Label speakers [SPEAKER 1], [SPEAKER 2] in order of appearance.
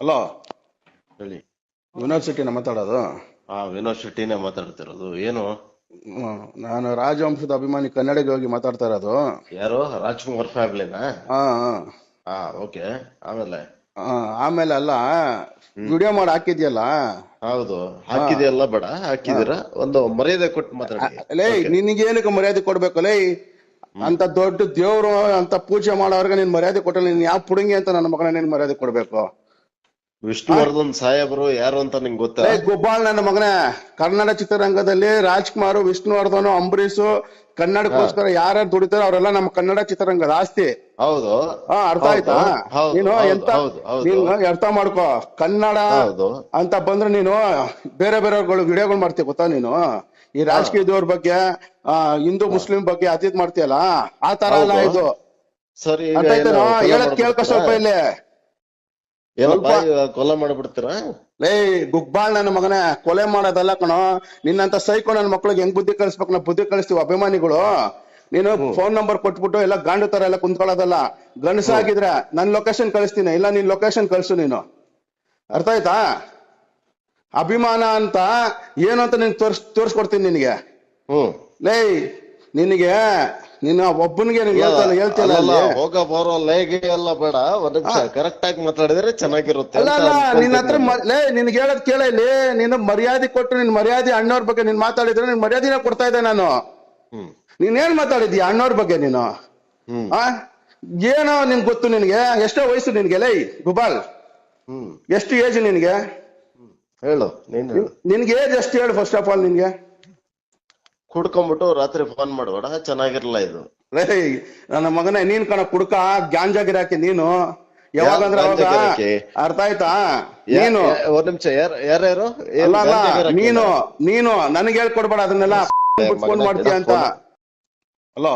[SPEAKER 1] Hello
[SPEAKER 2] ಹೇಳಿ.
[SPEAKER 1] ಯೂನಿವರ್ಸಿಟಿನ ಮಾತಾಡೋದು?
[SPEAKER 2] ಹಾ ವಿನೋದ್ ಶೆಟ್ಟಿನೇ ಮಾತಾಡ್ತಿರೋದು. ಏನು?
[SPEAKER 1] ಹ್ಮ್, ನಾನು ರಾಜವಂಶದ ಅಭಿಮಾನಿ ಕನ್ನಡಿಗೆ ಹೋಗಿ ಮಾತಾಡ್ತಾ ಇರೋದು.
[SPEAKER 2] ಯಾರು? ರಾಜ್ಕುಮಾರ್ ಫ್ಯಾಮಿಲಿನಾ
[SPEAKER 1] ಹಾ ಹಾ.
[SPEAKER 2] ಓಕೆ. ಆಮೇಲೆ?
[SPEAKER 1] ಆ, ಆಮೇಲೆ ಅಲ್ಲ ವಿಡಿಯೋ ಮಾಡಿ ಹಾಕಿದ್ಯಲ್ಲ?
[SPEAKER 2] ಹೌದು. ಹಾಕಿದೆಯಲ್ಲ ಬೇಡ? ಹಾಕಿದಿರ ಒಂದು ಮರ್ಯಾದೆ ಕೊಟ್ಟು ಮಾತಾಡಿ.
[SPEAKER 1] ಲೇ ನಿನಗೇನಕ್ಕೆ ಮರ್ಯಾದೆ ಕೊಡ್ಬೇಕು? ಲೇ ಅಂತ ದೊಡ್ಡ ದೇವ್ರು ಅಂತ ಪೂಜೆ ಮಾಡೋರ್ಗೆ ನೀನ್ ಮರ್ಯಾದೆ ಕೊಟ್ಟಲ್ಲ ನೀನ್ ಯಾವ ಪುಡುಂಗಿ ಅಂತ ನನ್ನ ಮಗನ ನೀನ್ ಮರ್ಯಾದೆ ಕೊಡ್ಬೇಕು?
[SPEAKER 2] ವಿಷ್ಣುವರ್ಧನ್ ಸಾಹೇಬರು ಯಾರು ಅಂತ ನಿಂಗೆ ಗೊತ್ತಾ?
[SPEAKER 1] ಗೋಪಾಲ್ ನನ್ನ ಮಗನೇ. ಕನ್ನಡ ಚಿತ್ರರಂಗದಲ್ಲಿ ರಾಜ್ಕುಮಾರ್ ವಿಷ್ಣುವರ್ಧನ್ ಅಂಬರೀಷ್ ಕನ್ನಡಕ್ಕೋಸ್ಕರ ಯಾರ್ಯಾರು ದುಡಿತಾರೋ ಅವರೆಲ್ಲ ನಮ್ಮ ಕನ್ನಡ ಚಿತ್ರರಂಗದ ಆಸ್ತಿ.
[SPEAKER 2] ಹೌದು.
[SPEAKER 1] ಹಾ ಅರ್ಥ ಆಯ್ತಾ? ನೀನು ಎಂತ. ನೀನು ಅರ್ಥ ಮಾಡ್ಕೋ. ಕನ್ನಡ ಅಂತ ಬಂದ್ರೆ ನೀನು ಬೇರೆ ಬೇರೆಗಳು ವಿಡಿಯೋಗಳು ಮಾಡ್ತೀಯ ಗೊತ್ತಾ ನೀನು? ಈ ರಾಜಕೀಯದವ್ರ ಬಗ್ಗೆ ಹಿಂದೂ ಮುಸ್ಲಿಂ ಬಗ್ಗೆ ಅತೀತ್ ಮಾಡ್ತೀಯಲ್ಲ? ಆ ತರ ಅಲ್ಲ ಇದು.
[SPEAKER 2] ಸರಿ
[SPEAKER 1] ಹೇಳಕ್ ಕೇಳ್ಕೊ ಸ್ವಲ್ಪ ಇಲ್ಲಿ.
[SPEAKER 2] ಏನಪ್ಪ ಕೊಲೆ ಮಾಡ್ಬಿಡ್ತೀರಾ?
[SPEAKER 1] ಲೇ ಗುಗ್ಬಾಳ್ ನನ್ನ ಮಗನೇ ಕೊಲೆ ಮಾಡೋದಲ್ಲ ಕಣೋ. ನಿನ್ನಂತ ಸೈಕೋ ನನ್ನ ಮಕ್ಳಿಗೆ ಹೆಂಗ್ ಬುದ್ಧಿ ಕಲಿಸ್ಬೇಕು ನಾವು ಬುದ್ಧಿ ಕಲಿಸ್ತೀವಿ ಅಭಿಮಾನಿಗಳು. ನೀನು ಫೋನ್ ನಂಬರ್ ಕೊಟ್ಬಿಟ್ಟು ಎಲ್ಲ ಗಾಂಡು ತರ ಎಲ್ಲ ಕುಂತ್ಕೊಳ್ಳೋದಲ್ಲ. ಗಂಡಸಾಗಿದ್ರೆ ನನ್ ಲೊಕೇಶನ್ ಕಳಿಸ್ತೀನಿ. ಇಲ್ಲ ನಿನ್ ಲೊಕೇಶನ್ ಕಳಿಸು ನೀನು. ಅರ್ಥ ಆಯ್ತಾ? ಅಭಿಮಾನ ಅಂತ ಏನು ಅಂತ ನೀನ್ ತೋರ್ಸ್ ತೋರ್ಸ್ಕೊಡ್ತೀನಿ ನಿನಗೆ.
[SPEAKER 2] ಹ್ಮ್.
[SPEAKER 1] ಲೇ ನಿನಗೆ ನಿನ್ನ ಒಬ್ಬನಿಗೆ ಹೇಳ್ತಿಲ್ಲ
[SPEAKER 2] ಹೋಗ ಬರೋ ಲೇಗೆ ಎಲ್ಲ ಬೇಡ. ಒಂದ್ ನಿಮಿಷ ಕರೆಕ್ಟ್ ಆಗಿ ಮಾತಾಡಿದ್ರೆ ಚೆನ್ನಾಗಿರುತ್ತೆ
[SPEAKER 1] ಅಲ್ಲ ಅಲ್ಲ ನಿನ್ನ ಹತ್ರ ಲೇ ನಿನ್ಗೆ ಹೇಳೋದ್ ಕೇಳ ಇಲ್ಲಿ. ನೀನು ಮರ್ಯಾದೆ ಕೊಟ್ಟು ನಿನ್ ಮರ್ಯಾದೆ ಅಣ್ಣವ್ರ ಬಗ್ಗೆ ನೀನ್ ಮಾತಾಡಿದ್ರೆ ನಿನ್ ಮರ್ಯಾದೆನ ಕೊಡ್ತಾ ಇದ್ದೆ ನಾನು. ನೀನ್ ಏನ್ ಮಾತಾಡಿದ್ಯ ಅಣ್ಣವ್ರ ಬಗ್ಗೆ ನೀನು? ಆ? ಏನೋ ನಿನ್ ಗೊತ್ತು ನಿನ್ಗೆ? ಎಷ್ಟೋ ವಯಸ್ಸು ನಿನ್ಗೆ ಲೈ ಗುಬಾಲ್. ಎಷ್ಟು ಏಜ್ ನಿನ್ಗೆ?
[SPEAKER 2] ಹೇಳು ನೀನ್ ಹೇಳು.
[SPEAKER 1] ನಿನ್ಗೆ ಏಜ್ ಎಷ್ಟು ಹೇಳು ಫಸ್ಟ್ ಆಫ್ ಆಲ್ ನಿನ್ಗೆ?
[SPEAKER 2] ಕುಡ್ಕೊಂಡ್ಬಿಟ್ಟು ರಾತ್ರಿ ಫೋನ್ ಮಾಡ್ಬೇಡ ಚೆನ್ನಾಗಿರಲ್ಲ ಇದು.
[SPEAKER 1] ನನ್ನ ಮಗನೇ ನೀನ್ ಕಣ ಕುಡ್ಕ ಗ್ಯಾಂಜಾ ಗಿರಾಕಿ ನೀನು. ಯಾವಾಗಂದ್ರೆ ಅವಾಗ ಅರ್ಥ ಆಯ್ತಾ? ನೀನು.
[SPEAKER 2] ಒಂದ್ ನಿಮಿಷ ಯಾರ ಯಾರ್ಯಾರು
[SPEAKER 1] ಅಲ್ಲ
[SPEAKER 2] ಗಿರಾಕಿನಾ?
[SPEAKER 1] ನೀನು ನೀನು ನನಗೆ ಹೇಳ್ಕೊಡ್ಬೇಡ ಅದನ್ನೆಲ್ಲ ಫೋನ್ ಮಾಡ್ತೀಯ ಅಂತ. ಹಲೋ?